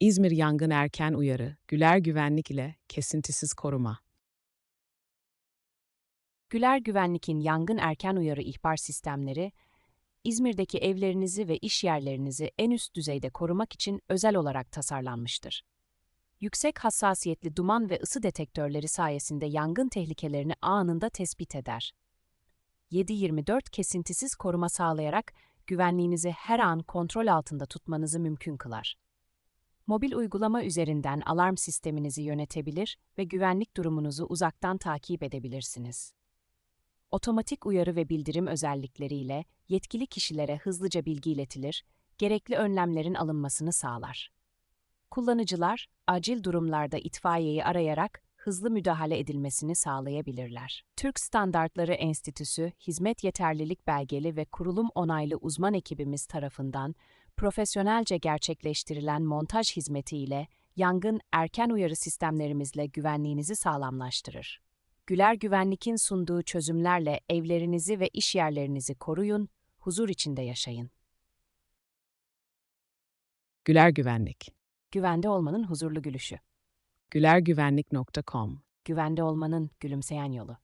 İzmir Yangın Erken Uyarı, Güler Güvenlik ile kesintisiz koruma. Güler Güvenlik'in yangın erken uyarı ihbar sistemleri, İzmir'deki evlerinizi ve iş yerlerinizi en üst düzeyde korumak için özel olarak tasarlanmıştır. Yüksek hassasiyetli duman ve ısı detektörleri sayesinde yangın tehlikelerini anında tespit eder. 7-24 kesintisiz koruma sağlayarak güvenliğinizi her an kontrol altında tutmanızı mümkün kılar. Mobil uygulama üzerinden alarm sisteminizi yönetebilir ve güvenlik durumunuzu uzaktan takip edebilirsiniz. Otomatik uyarı ve bildirim özellikleriyle yetkili kişilere hızlıca bilgi iletilir, gerekli önlemlerin alınmasını sağlar. Kullanıcılar, acil durumlarda itfaiyeyi arayarak hızlı müdahale edilmesini sağlayabilirler. Türk Standartları Enstitüsü, hizmet yeterlilik belgeli ve kurulum onaylı uzman ekibimiz tarafından profesyonelce gerçekleştirilen montaj hizmetiyle yangın erken uyarı sistemlerimizle güvenliğinizi sağlamlaştırır. Güler Güvenlik'in sunduğu çözümlerle evlerinizi ve iş yerlerinizi koruyun, huzur içinde yaşayın. Güler Güvenlik. Güvende olmanın huzurlu gülüşü. gülergüvenlik.com Güvende olmanın gülümseyen yolu.